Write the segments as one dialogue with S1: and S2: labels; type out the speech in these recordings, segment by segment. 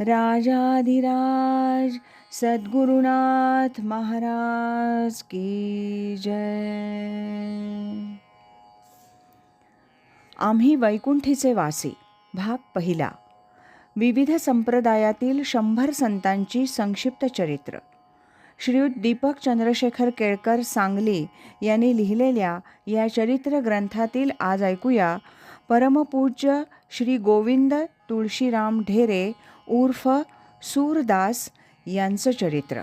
S1: राजाधिराज सद्गुरुनाथ महाराज की जय। आम्ही वैकुंठीचे वासी भाग पहिला. विविध संप्रदायातील शंभर संतांची संक्षिप्त चरित्र. श्रीयुत दीपक चंद्रशेखर केळकर सांगली यांनी लिहिलेल्या या चरित्र ग्रंथातील आज ऐकूया परमपूज्य श्री गोविंद तुळशीराम ढेरे उर्फ सूरदास यांचं चरित्र.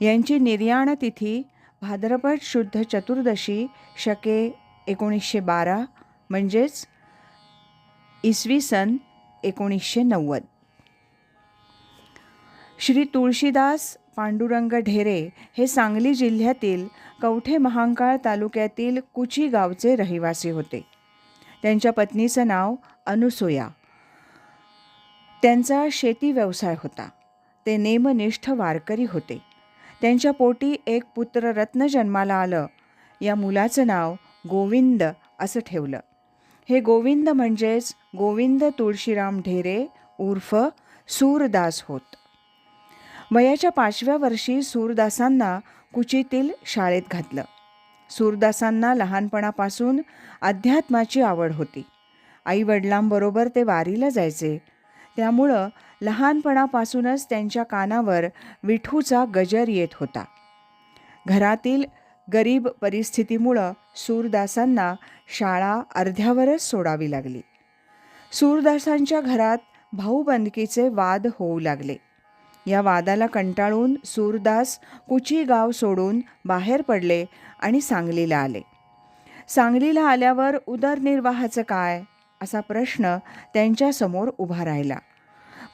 S1: यांची निर्याण तिथी भाद्रपद शुद्ध चतुर्दशी शके एकोणीसशे बारा म्हणजेच इसवी सन एकोणीसशे नव्वद. श्री तुळशीदास पांडुरंग ढेरे हे सांगली जिल्ह्यातील कवठे महांकाळ तालुक्यातील कुची गावचे रहिवासी होते. त्यांच्या पत्नीचं नाव अनुसूया. त्यांचा शेती व्यवसाय होता. ते नेमनिष्ठ वारकरी होते. त्यांच्या पोटी एक पुत्र रत्न जन्माला आलं. या मुलाचं नाव गोविंद असं ठेवलं. हे गोविंद म्हणजेच गोविंद तुळशीराम ढेरे उर्फ सूरदास होत. वयाच्या पाचव्या वर्षी सूरदासांना कुचीतील शाळेत घातलं. सूरदासांना लहानपणापासून अध्यात्माची आवड होती. आईवडिलांबरोबर ते वारीला जायचे. त्यामुळं लहानपणापासूनच त्यांच्या कानावर विठूचा गजर येत होता. घरातील गरीब परिस्थितीमुळं सूरदासांना शाळा अर्ध्यावरच सोडावी लागली. सूरदासांच्या घरात भाऊबंदकीचे वाद होऊ लागले. या वादाला कंटाळून सूरदास कुची गाव सोडून बाहेर पडले आणि सांगलीला आले. सांगलीला आल्यावर उदरनिर्वाहाचं काय? असा प्रश्न त्यांच्यासमोर उभा राहिला.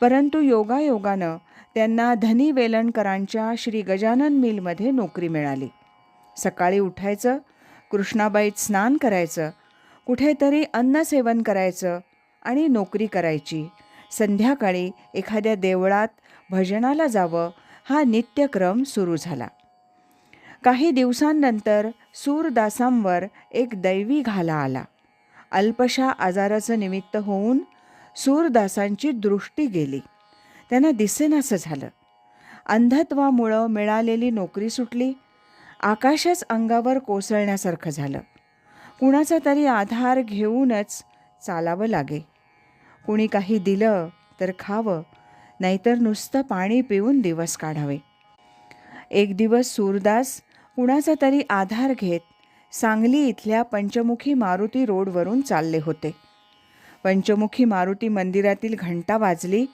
S1: परंतु योगायोगानं त्यांना धनी वेलणकरांच्या श्री गजानन मिलमध्ये नोकरी मिळाली. सकाळी उठायचं कृष्णाबाईत स्नान करायचं कुठेतरी अन्नसेवन करायचं आणि नोकरी करायची. संध्याकाळी एखाद्या देवळात भजनाला जावं हा नित्यक्रम सुरू झाला. काही दिवसांनंतर सूरदासांवर एक दैवी घाला आला. अल्पशा आजाराचं निमित्त होऊन सूरदासांची दृष्टी गेली. त्यांना दिसेनासं झालं. अंधत्वामुळं मिळालेली नोकरी सुटली. आकाशच अंगावर कोसळण्यासारखं झालं. कुणाचा तरी आधार घेऊनच चालावं लागे. कुणी काही दिलं तर खावं नाहीतर नुसतं पाणी पिऊन दिवस काढावे. एक दिवस सूरदास कुणाचा तरी आधार घेत सांगली इथल्या पंचमुखी मारुती रोडवरून चालले होते. पंचमुखी मारुती मंदिरातील घंटा वाजली.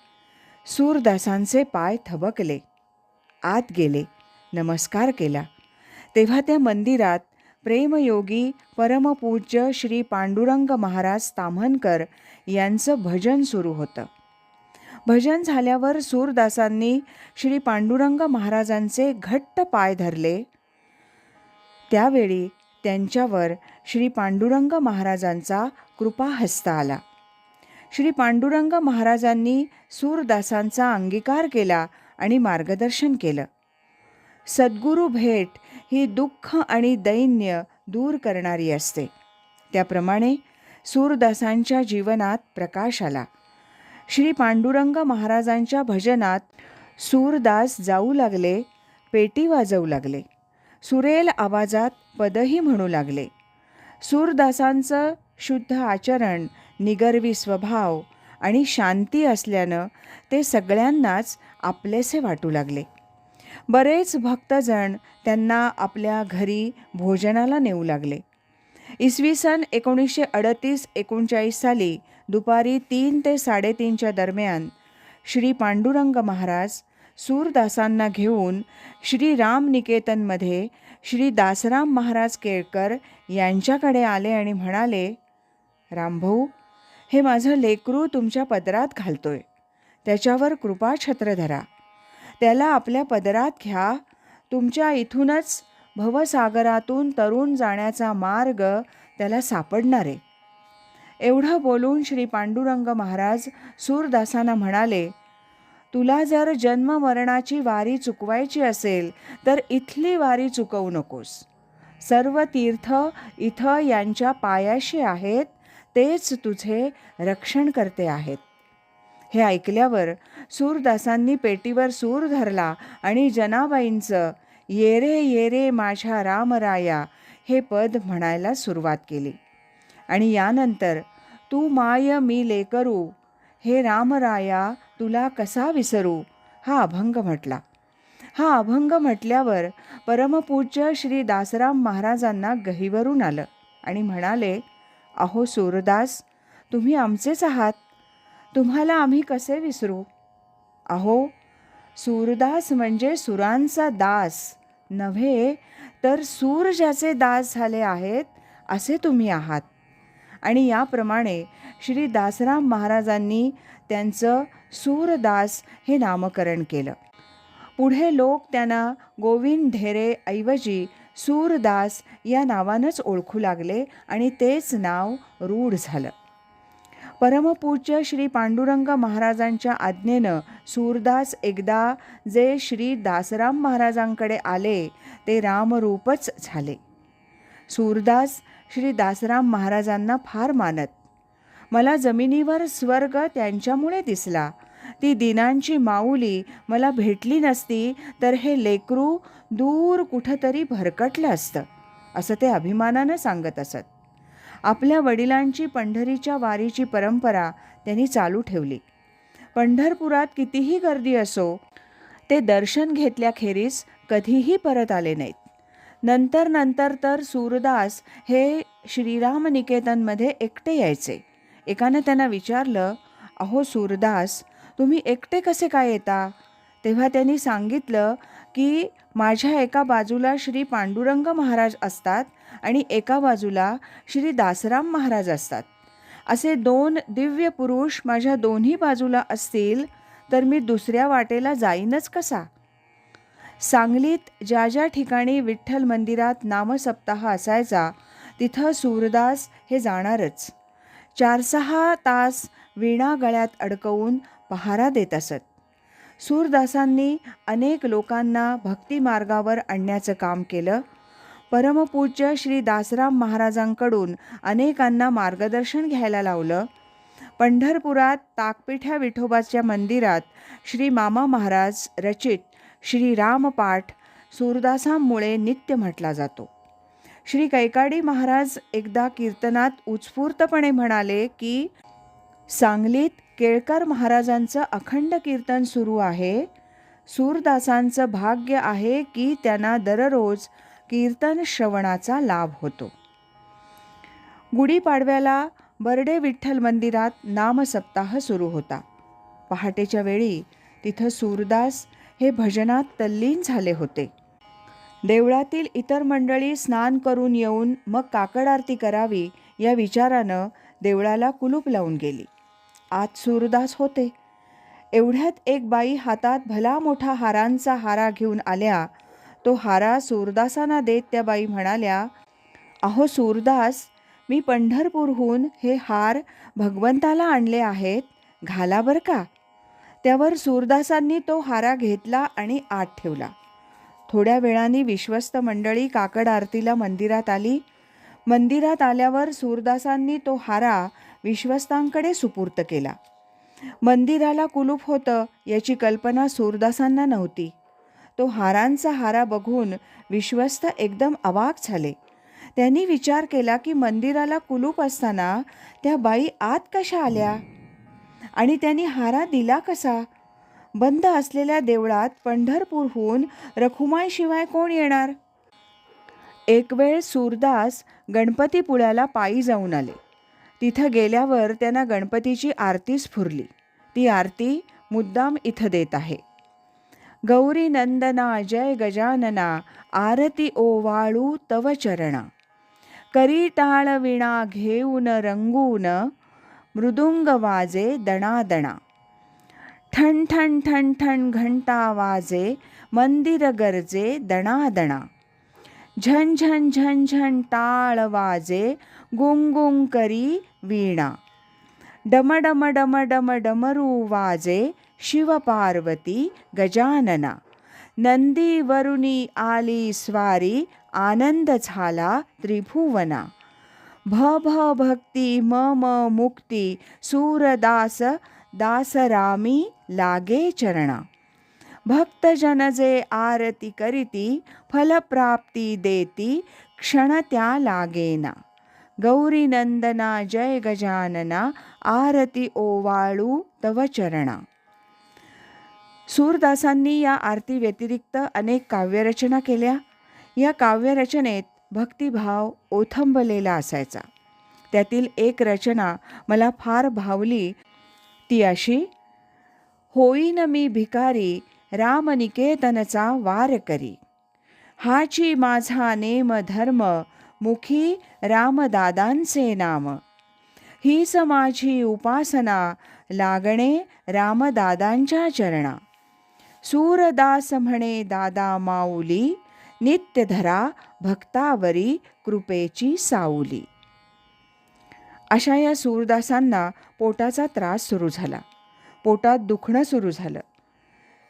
S1: सूरदासांचे पाय थबकले. आत गेले. नमस्कार केला. तेव्हा त्या मंदिरात प्रेमयोगी परमपूज्य श्री पांडुरंग महाराज ताम्हणकर यांचं भजन सुरू होतं. भजन झाल्यावर सूरदासांनी श्री पांडुरंग महाराजांचे घट्ट पाय धरले. त्यावेळी त्यांच्यावर श्री पांडुरंग महाराजांचा कृपा कृपाहस्त आला. श्री पांडुरंग महाराजांनी सूरदासांचा अंगीकार केला आणि मार्गदर्शन केलं. सद्गुरू भेट ही दुःख आणि दैन्य दूर करणारी असते. त्याप्रमाणे सूरदासांच्या जीवनात प्रकाश आला. श्री पांडुरंग महाराजांच्या भजनात सूरदास जाऊ लागले पेटी वाजवू लागले. सुरेल आवाजात पदही म्हणू लागले. सूरदासांचं शुद्ध आचरण निगर्वी स्वभाव आणि शांती असल्यानं ते सगळ्यांनाच आपलेसे वाटू लागले. बरेच भक्तजण त्यांना आपल्या घरी भोजनाला नेऊ लागले. इसवी सन एकोणीसशे अडतीस एकोणचाळीस साली दुपारी तीन ते साडेतीनच्या दरम्यान श्री पांडुरंग महाराज सूरदासांना घेऊन श्री रामनिकेतनमध्ये श्री दासराम महाराज केळकर यांच्याकडे आले आणि म्हणाले रामभाऊ हे माझं लेकरू तुमच्या पदरात घालतोय. त्याच्यावर कृपाछत्र धरा. त्याला आपल्या पदरात घ्या. तुमच्या इथूनच भवसागरातून तरुण जाण्याचा मार्ग त्याला सापडणार. आहे एवढं बोलून श्री पांडुरंग महाराज सूरदासांना म्हणाले तुला जर जन्म मरणाची वारी चुकवायची असेल तर इथली वारी चुकवू नकोस. सर्व तीर्थ इथं यांच्या पायाशी आहेत तेच तुझे रक्षण करते आहेत. हे ऐकल्यावर सूरदासांनी पेटीवर सूर धरला आणि जनाबाईंचं येरे येरे माझ्या रामराया हे पद म्हणायला सुरुवात केली. आणि यानंतर तू माय मी लेकरू हे रामराया तुला कसा विसरू? हा अभंग म्हटला. हा अभंग म्हटल्यावर परमपूज्य श्री दासराम महाराजांना गहिवरून आलं आणि म्हणाले अहो सूरदास तुम्ही आमचेच आहात. तुम्हाला आम्ही कसे विसरू? अहो सूरदास म्हणजे सुरांचा दास. नव्हे तर सूर ज्याचे दास झाले आहेत असे तुम्ही आहात. आणि याप्रमाणे श्री दासराम महाराजांनी त्यांचं सूरदास हे नामकरण केलं. पुढे लोक त्यांना गोविंद ढेरे ऐवजी सूरदास या नावानंच ओळखू लागले आणि तेच नाव रूढ झालं. परमपूज्य श्री पांडुरंग महाराजांच्या आज्ञेनं सूरदास एकदा जे श्री दासराम महाराजांकडे आले ते रामरूपच झाले. सूरदास श्री दासराम महाराजांना फार मानत. मला जमिनीवर स्वर्ग त्यांच्यामुळे दिसला. ती दिनांची माऊली मला भेटली नसती तर हे लेकरू दूर कुठंतरी भरकटलं असतं असं ते अभिमानानं सांगत असत. आपल्या वडिलांची पंढरीच्या वारीची परंपरा त्यांनी चालू ठेवली. पंढरपुरात कितीही गर्दी असो ते दर्शन घेतल्याखेरीज कधीही परत आले नाहीत. नंतर नंतर तर सूरदास हे श्रीराम निकेतनमध्ये एकटे यायचे. एकानं त्यांना विचारलं अहो सूरदास तुम्ही एकटे कसे काय येता? तेव्हा त्यांनी सांगितलं की माझ्या एका बाजूला श्री पांडुरंग महाराज असतात आणि एका बाजूला श्री दासराम महाराज असतात. असे दोन दिव्य पुरुष माझ्या दोन्ही बाजूला असतील तर मी दुसऱ्या वाटेला जाईनच कसा? सांगलीत ज्या ज्या ठिकाणी विठ्ठल मंदिरात नामसप्ताह असायचा तिथं सूरदास हे जाणारच. चार सहा तास वीणा गळ्यात अडकवून पहारा देत असत. सूरदासांनी अनेक लोकांना भक्तिमार्गावर आणण्याचं काम केलं. परमपूज्य श्री दासराम महाराजांकडून अनेकांना मार्गदर्शन घ्यायला लावलं. पंढरपुरात ताकपिठ्या विठोबाच्या मंदिरात श्री मामा महाराज रचित श्री रामपाठ सूरदासांमुळे नित्य म्हटला जातो. श्री कैकाडी महाराज एकदा कीर्तनात उत्स्फूर्तपणे म्हणाले की सांगलीत केळकर महाराजांचं अखंड कीर्तन सुरू आहे. सूरदासांचं भाग्य आहे की त्यांना दररोज कीर्तन श्रवणाचा लाभ होतो. गुढीपाडव्याला बर्डे विठ्ठल मंदिरात नामसप्ताह सुरू होता. पहाटेच्या वेळी तिथं सूरदास हे भजनात तल्लीन झाले होते. देवळातील इतर मंडळी स्नान करून येऊन मग काकड आरती करावी या विचारानं देवळाला कुलूप लावून गेली. आत सूरदास होते. एवढ्यात एक बाई हातात भला मोठा हारांचा हारा घेऊन आल्या. तो हारा सूरदासांना देत त्या बाई म्हणाल्या अहो सूरदास मी पंढरपूरहून हे हार भगवंताला आणले आहेत. घाला बरं का? त्यावर सूरदासांनी तो हारा घेतला आणि आत ठेवला. थोड्या वेळाने विश्वस्त मंडळी काकड आरतीला मंदिरात आली. मंदिरात आल्यावर सूरदासांनी तो हारा विश्वस्तांकडे सुपूर्त केला. मंदिराला कुलूप होतं याची कल्पना सूरदासांना नव्हती. तो हारांचा हारा बघून विश्वस्त एकदम अवाक झाले. त्यांनी विचार केला की मंदिराला कुलूप असताना त्या बाई आत कशा आल्या? आणि त्यांनी हारा दिला कसा? बंद असलेल्या देवळात पंढरपूरहून रखुमाईशिवाय कोण येणार? एक वेळ सूरदास गणपतीपुळ्याला पायी जाऊन आले. तिथं गेल्यावर त्यांना गणपतीची आरती स्फुरली ती आरती मुद्दाम इथं देत आहे. गौरी नंदना जय गजानना आरती ओवाळू तव चरणा. करी टाळ विणा घेऊन रंगून मृदुंग वाजे दणादणा. ठण ठण ठण ठण घंटा वाजे मंदिर गरजे दणादणा झन झन झन झन टाळ वाजे गुंगुंग करी वीणा डम डम डम डम डमरू वाजे शिवपार्वती गजानना नंदी वरुणी आली स्वारी आनंद झाला त्रिभुवना भ भ भक्ती म म मुक्ती सूरदास दासरामी लागे चरणा। भक्तजन जे आरती करीती फलप्राप्ती देती क्षण त्या लागेना। गौरी नंदना जय गजानना आरती ओवाळू तव चरणा। सूरदासांनी या आरती व्यतिरिक्त अनेक काव्यरचना केल्या। या काव्यरचनेत भक्तिभाव ओथंबलेला असायचा। त्यातील एक रचना मला फार भावली ती अशी होईन मी भिकारी रामनिकेतनचा वार करी. हाची माझा नेम धर्म मुखी रामदादांचे नाम. हीच माझी उपासना लागणे रामदादांच्या चरणा. सूरदास म्हणे दादा माऊली नित्यधरा भक्तावरी कृपेची साऊली. अशा या सूरदासांना पोटाचा त्रास सुरू झाला. पोटात दुखणं सुरू झालं.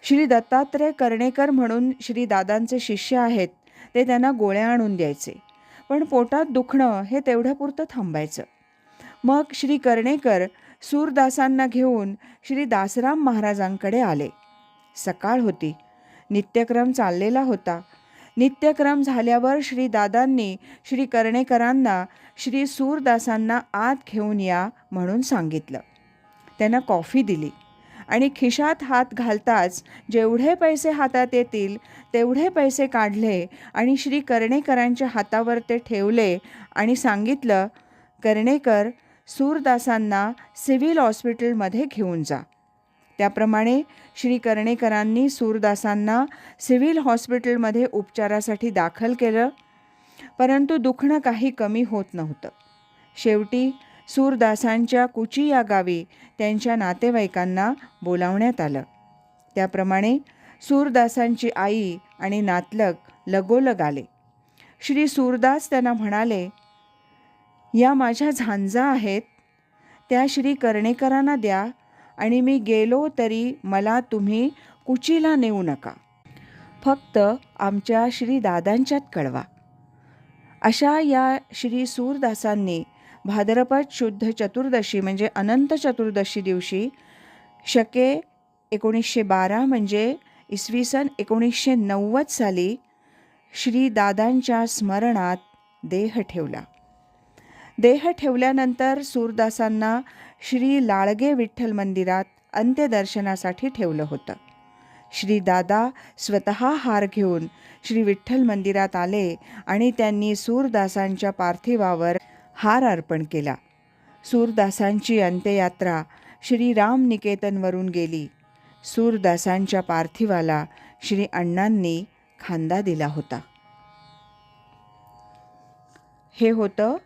S1: श्री दत्तात्रय कर्णेकर म्हणून श्री दादांचे शिष्य आहेत ते त्यांना गोळ्या आणून द्यायचे. पण पोटात दुखणं हे तेवढ्यापुरतं थांबायचं. मग श्री कर्णेकर सूरदासांना घेऊन श्री दासराम महाराजांकडे आले. सकाळ होती. नित्यक्रम चाललेला होता. नित्यक्रम झाल्यावर श्री दादांनी श्री कर्णेकरांना श्री सूरदासांना आत घेऊन या म्हणून सांगितलं. त्यांना कॉफी दिली. आणि खिशात हात घालताच जेवढे पैसे हातात येतील तेवढे पैसे काढले आणि श्री कर्णेकरांच्या हातावर ते ठेवले आणि सांगितलं कर्णेकर सूरदासांना सिव्हिल हॉस्पिटलमध्ये घेऊन जा. त्याप्रमाणे श्री कर्णेकरांनी सूरदासांना सिव्हिल हॉस्पिटलमध्ये उपचारासाठी दाखल केलं परंतु दुखणं काही कमी होत नव्हतं. शेवटी सूरदासांच्या कुची या गावी त्यांच्या नातेवाईकांना बोलावण्यात आलं. त्याप्रमाणे सूरदासांची आई आणि नातलग लगोलग आले. श्री सूरदास त्यांना म्हणाले या माझ्या झांजा आहेत. त्या श्री कर्णेकरांना द्या आणि मी गेलो तरी मला तुम्ही कुचीला नेऊ नका. फक्त आमच्या श्री दादांच्यात कळवा. अशा या श्री सूरदासांनी भाद्रपद शुद्ध चतुर्दशी म्हणजे अनंत चतुर्दशी दिवशी शके एकोणीसशे बारा म्हणजे इसवी सन एकोणीसशे नव्वद साली श्री दादांच्या स्मरणात देह ठेवला. देह ठेवल्यानंतर सूरदासांना श्री लाळगे विठ्ठल मंदिरात अंत्यदर्शनासाठी ठेवलं होतं. श्री दादा स्वतः हार घेऊन श्री विठ्ठल मंदिरात आले आणि त्यांनी सूरदासांच्या पार्थिवावर हार अर्पण केला. सूरदासांची अंत्ययात्रा श्रीराम निकेतनवरून गेली. सूरदासांच्या पार्थिवाला श्री अण्णांनी खांदा दिला होता. हे होतं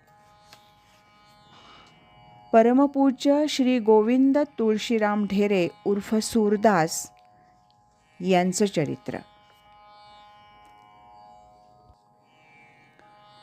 S1: परमपूज्य श्री गोविंद तुळशीराम ढेरे उर्फ सूरदास यांचं चरित्र.